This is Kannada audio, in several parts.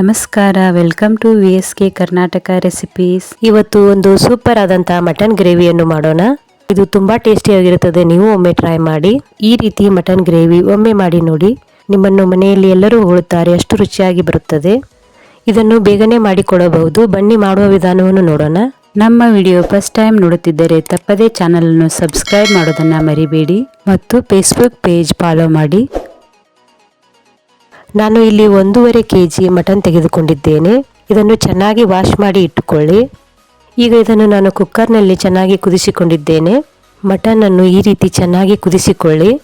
ನಮಸ್ಕಾರ welcome to V S K Karnataka recipes ಇವತ್ತು ಒಂದು ಸೂಪರ್ ಆದಂತಹ ಮಟನ್ ಗ್ರೇವಿಯನ್ನು ಮಾಡೋಣ. ಇದು ತುಂಬಾ ಟೇಸ್ಟಿಯಾಗಿರುತ್ತದೆ ನೀವು ಒಮ್ಮೆ ಟ್ರೈ ಮಾಡಿ. ಈ ರೀತಿ ಮಟನ್ ಗ್ರೇವಿ ಒಮ್ಮೆ ಮಾಡಿ ನೋಡಿ. ನಿಮ್ಮನ್ನು ಮನೆಯಲ್ಲಿ ಎಲ್ಲರೂ ಹೋಗುತ್ತಾರೆ ಅಷ್ಟು ರುಚಿಯಾಗಿ ಬರುತ್ತದೆ. ಇದನ್ನು ಬೇಗನೆ ಮಾಡಿಕೊಡಬಹುದು ಬನ್ನಿ ಮಾಡುವ ವಿಧಾನವನ್ನು ನೋಡೋಣ. ನಮ್ಮ ವಿಡಿಯೋ ಫಸ್ಟ್ ಟೈಮ್ ನೋಡುತ್ತಿದ್ದರೆ ತಪ್ಪದೇ ಚಾನಲನ್ನು ಸಬ್ಸ್ಕ್ರೈಬ್ ಮಾಡೋದನ್ನ ಮರಿಬೇಡಿ ಮತ್ತು ಫೇಸ್ಬುಕ್ ಪೇಜ್ ಫಾಲೋ ಮಾಡಿ. ನಾನು ಇಲ್ಲಿ ಒಂದೂವರೆ ಕೆ ಜಿ ಮಟನ್ ತೆಗೆದುಕೊಂಡಿದ್ದೇನೆ. ಇದನ್ನು ಚೆನ್ನಾಗಿ ವಾಶ್ ಮಾಡಿ ಇಟ್ಟುಕೊಳ್ಳಿ. ಈಗ ಇದನ್ನು ನಾನು ಕುಕ್ಕರ್ನಲ್ಲಿ ಚೆನ್ನಾಗಿ ಕುದಿಸಿಕೊಂಡಿದ್ದೇನೆ. ಮಟನ್ ಅನ್ನು ಈ ರೀತಿ ಚೆನ್ನಾಗಿ ಕುದಿಸಿಕೊಳ್ಳಿ.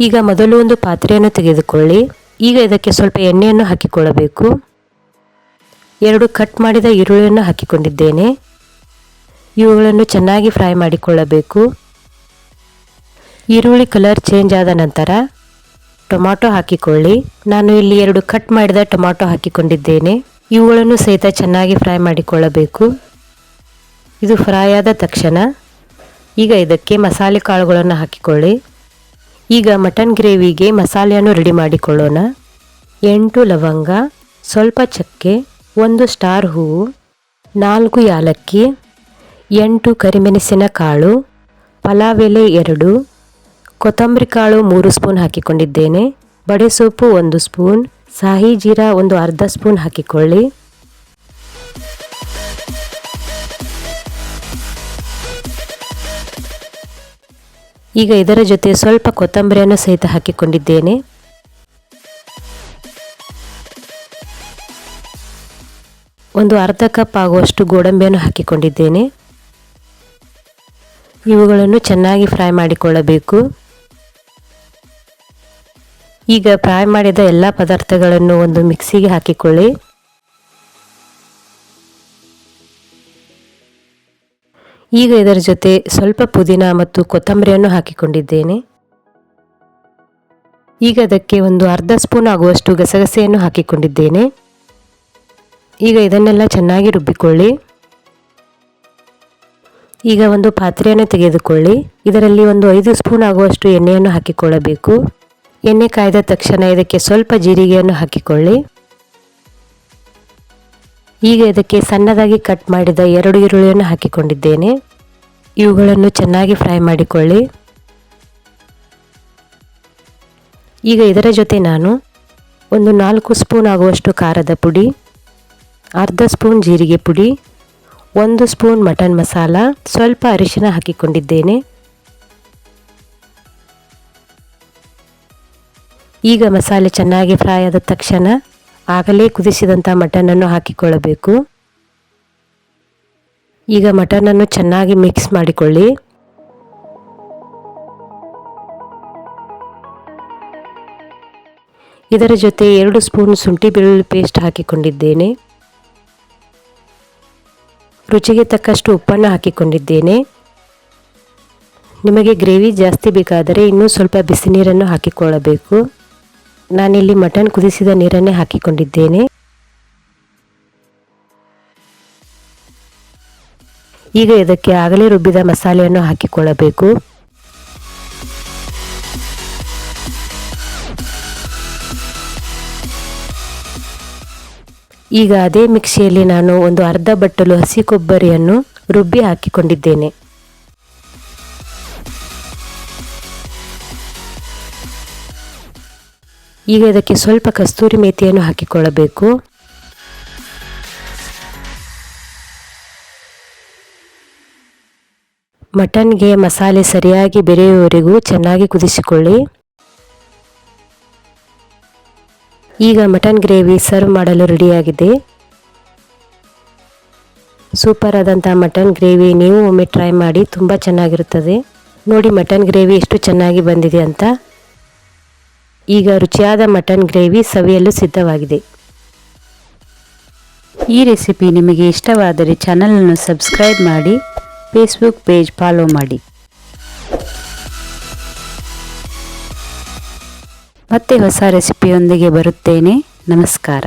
ಈಗ ಮೊದಲು ಒಂದು ಪಾತ್ರೆಯನ್ನು ತೆಗೆದುಕೊಳ್ಳಿ. ಈಗ ಇದಕ್ಕೆ ಸ್ವಲ್ಪ ಎಣ್ಣೆಯನ್ನು ಹಾಕಿಕೊಳ್ಳಬೇಕು. ಎರಡು ಕಟ್ ಮಾಡಿದ ಈರುಳ್ಳಿಯನ್ನು ಹಾಕಿಕೊಂಡಿದ್ದೇನೆ. ಇವುಗಳನ್ನು ಚೆನ್ನಾಗಿ ಫ್ರೈ ಮಾಡಿಕೊಳ್ಳಬೇಕು. ಈರುಳ್ಳಿ ಕಲರ್ ಚೇಂಜ್ ಆದ ನಂತರ ಟೊಮಾಟೊ ಹಾಕಿಕೊಳ್ಳಿ. ನಾನು ಇಲ್ಲಿ ಎರಡು ಕಟ್ ಮಾಡಿದ ಟೊಮಾಟೊ ಹಾಕಿಕೊಂಡಿದ್ದೇನೆ. ಇವುಗಳನ್ನು ಸಹಿತ ಚೆನ್ನಾಗಿ ಫ್ರೈ ಮಾಡಿಕೊಳ್ಳಬೇಕು. ಇದು ಫ್ರೈ ಆದ ತಕ್ಷಣ ಈಗ ಇದಕ್ಕೆ ಮಸಾಲೆ ಕಾಳುಗಳನ್ನು ಹಾಕಿಕೊಳ್ಳಿ. ಈಗ ಮಟನ್ ಗ್ರೇವಿಗೆ ಮಸಾಲೆಯನ್ನು ರೆಡಿ ಮಾಡಿಕೊಳ್ಳೋಣ. ಎಂಟು ಲವಂಗ, ಸ್ವಲ್ಪ ಚಕ್ಕೆ, ಒಂದು ಸ್ಟಾರ್ ಹೂವು, ನಾಲ್ಕು ಯಾಲಕ್ಕಿ, ಎಂಟು ಕರಿಮೆಣಸಿನ ಕಾಳು, ಪಲಾವ್ ಎರಡು ಕೊತ್ತಂಬರಿ ಕಾಳು ಮೂರು ಸ್ಪೂನ್ ಹಾಕಿಕೊಂಡಿದ್ದೇನೆ. ಬಡೆ ಸೊಪ್ಪು ಒಂದು ಸ್ಪೂನ್. ಸಾಹಿ ಜೀರಾ ಒಂದು ಅರ್ಧ ಸ್ಪೂನ್ ಹಾಕಿಕೊಳ್ಳಿ. ಈಗ ಇದರ ಜೊತೆ ಸ್ವಲ್ಪ ಕೊತ್ತಂಬರಿಯನ್ನು ಸಹಿತ ಹಾಕಿಕೊಂಡಿದ್ದೇನೆ. ಒಂದು ಅರ್ಧ ಕಪ್ ಆಗುವಷ್ಟು ಗೋಡಂಬಿಯನ್ನು ಹಾಕಿಕೊಂಡಿದ್ದೇನೆ. ಇವುಗಳನ್ನು ಚೆನ್ನಾಗಿ ಫ್ರೈ ಮಾಡಿಕೊಳ್ಳಬೇಕು. ಈಗ ಫ್ರೈ ಮಾಡಿದ ಎಲ್ಲ ಪದಾರ್ಥಗಳನ್ನು ಒಂದು ಮಿಕ್ಸಿಗೆ ಹಾಕಿಕೊಳ್ಳಿ. ಈಗ ಇದರ ಜೊತೆ ಸ್ವಲ್ಪ ಪುದೀನ ಮತ್ತು ಕೊತ್ತಂಬರಿಯನ್ನು ಹಾಕಿಕೊಂಡಿದ್ದೇನೆ. ಈಗ ಅದಕ್ಕೆ ಒಂದು ಅರ್ಧ ಸ್ಪೂನ್ ಆಗುವಷ್ಟು ಗಸಗಸೆಯನ್ನು ಹಾಕಿಕೊಂಡಿದ್ದೇನೆ. ಈಗ ಇದನ್ನೆಲ್ಲ ಚೆನ್ನಾಗಿ ರುಬ್ಬಿಕೊಳ್ಳಿ. ಈಗ ಒಂದು ಪಾತ್ರೆಯನ್ನು ತೆಗೆದುಕೊಳ್ಳಿ. ಇದರಲ್ಲಿ ಒಂದು ಐದು ಸ್ಪೂನ್ ಆಗುವಷ್ಟು ಎಣ್ಣೆಯನ್ನು ಹಾಕಿಕೊಳ್ಳಬೇಕು. ಎಣ್ಣೆ ಕಾಯ್ದ ತಕ್ಷಣ ಇದಕ್ಕೆ ಸ್ವಲ್ಪ ಜೀರಿಗೆಯನ್ನು ಹಾಕಿಕೊಳ್ಳಿ. ಈಗ ಇದಕ್ಕೆ ಸಣ್ಣದಾಗಿ ಕಟ್ ಮಾಡಿದ ಎರಡು ಈರುಳ್ಳಿಯನ್ನು ಹಾಕಿಕೊಂಡಿದ್ದೇನೆ. ಇವುಗಳನ್ನು ಚೆನ್ನಾಗಿ ಫ್ರೈ ಮಾಡಿಕೊಳ್ಳಿ. ಈಗ ಇದರ ಜೊತೆ ನಾನು ಒಂದು ನಾಲ್ಕು ಸ್ಪೂನ್ ಆಗುವಷ್ಟು ಖಾರದ ಪುಡಿ, ಅರ್ಧ ಸ್ಪೂನ್ ಜೀರಿಗೆ ಪುಡಿ, ಒಂದು ಸ್ಪೂನ್ ಮಟನ್ ಮಸಾಲ, ಸ್ವಲ್ಪ ಅರಿಶಿನ ಹಾಕಿಕೊಂಡಿದ್ದೇನೆ. ಈಗ ಮಸಾಲೆ ಚೆನ್ನಾಗಿ ಫ್ರೈ ಆದ ತಕ್ಷಣ ಆಗಲೇ ಕುದಿಸಿದಂಥ ಮಟನನ್ನು ಹಾಕಿಕೊಳ್ಳಬೇಕು. ಈಗ ಮಟನನ್ನು ಚೆನ್ನಾಗಿ ಮಿಕ್ಸ್ ಮಾಡಿಕೊಳ್ಳಿ. ಇದರ ಜೊತೆ ಎರಡು ಸ್ಪೂನ್ ಶುಂಠಿ ಬೆಳ್ಳುಳ್ಳಿ ಪೇಸ್ಟ್ ಹಾಕಿಕೊಂಡಿದ್ದೇನೆ. ರುಚಿಗೆ ತಕ್ಕಷ್ಟು ಉಪ್ಪನ್ನು ಹಾಕಿಕೊಂಡಿದ್ದೇನೆ. ನಿಮಗೆ ಗ್ರೇವಿ ಜಾಸ್ತಿ ಬೇಕಾದರೆ ಇನ್ನೂ ಸ್ವಲ್ಪ ಬಿಸಿ ನೀರನ್ನು ಹಾಕಿಕೊಳ್ಳಬೇಕು. ನಾನಿಲ್ಲಿ ಮಟನ್ ಕುದಿಸಿದ ನೀರನ್ನೇ ಹಾಕಿಕೊಂಡಿದ್ದೇನೆ. ಈಗ ಇದಕ್ಕೆ ಆಗಲೇ ರುಬ್ಬಿದ ಮಸಾಲೆಯನ್ನು ಹಾಕಿಕೊಳ್ಳಬೇಕು. ಈಗ ಅದೇ ಮಿಕ್ಸಿಯಲ್ಲಿ ನಾನು ಒಂದು ಅರ್ಧ ಬಟ್ಟಲು ಹಸಿ ಕೊಬ್ಬರಿಯನ್ನು ರುಬ್ಬಿ ಹಾಕಿಕೊಂಡಿದ್ದೇನೆ. ಈಗ ಇದಕ್ಕೆ ಸ್ವಲ್ಪ ಕಸ್ತೂರಿ ಮೇಥಿಯನ್ನು ಹಾಕಿಕೊಳ್ಳಬೇಕು. ಮಟನ್ಗೆ ಮಸಾಲೆ ಸರಿಯಾಗಿ ಬೆರೆಯುವವರೆಗೂ ಚೆನ್ನಾಗಿ ಕುದಿಸಿಕೊಳ್ಳಿ. ಈಗ ಮಟನ್ ಗ್ರೇವಿ ಸರ್ವ್ ಮಾಡಲು ರೆಡಿಯಾಗಿದೆ. ಸೂಪರ್ ಆದಂಥ ಮಟನ್ ಗ್ರೇವಿ ನೀವು ಒಮ್ಮೆ ಟ್ರೈ ಮಾಡಿ, ತುಂಬ ಚೆನ್ನಾಗಿರುತ್ತದೆ. ನೋಡಿ ಮಟನ್ ಗ್ರೇವಿ ಎಷ್ಟು ಚೆನ್ನಾಗಿ ಬಂದಿದೆ ಅಂತ. ಈಗ ರುಚಿಯಾದ ಮಟನ್ ಗ್ರೇವಿ ಸವಿಯಲು ಸಿದ್ಧವಾಗಿದೆ. ಈ ರೆಸಿಪಿ ನಿಮಗೆ ಇಷ್ಟವಾದರೆ ಚಾನಲನ್ನು ಸಬ್ಸ್ಕ್ರೈಬ್ ಮಾಡಿ, ಫೇಸ್ಬುಕ್ ಪೇಜ್ ಫಾಲೋ ಮಾಡಿ. ಮತ್ತೆ ಹೊಸ ರೆಸಿಪಿಯೊಂದಿಗೆ ಬರುತ್ತೇನೆ. ನಮಸ್ಕಾರ.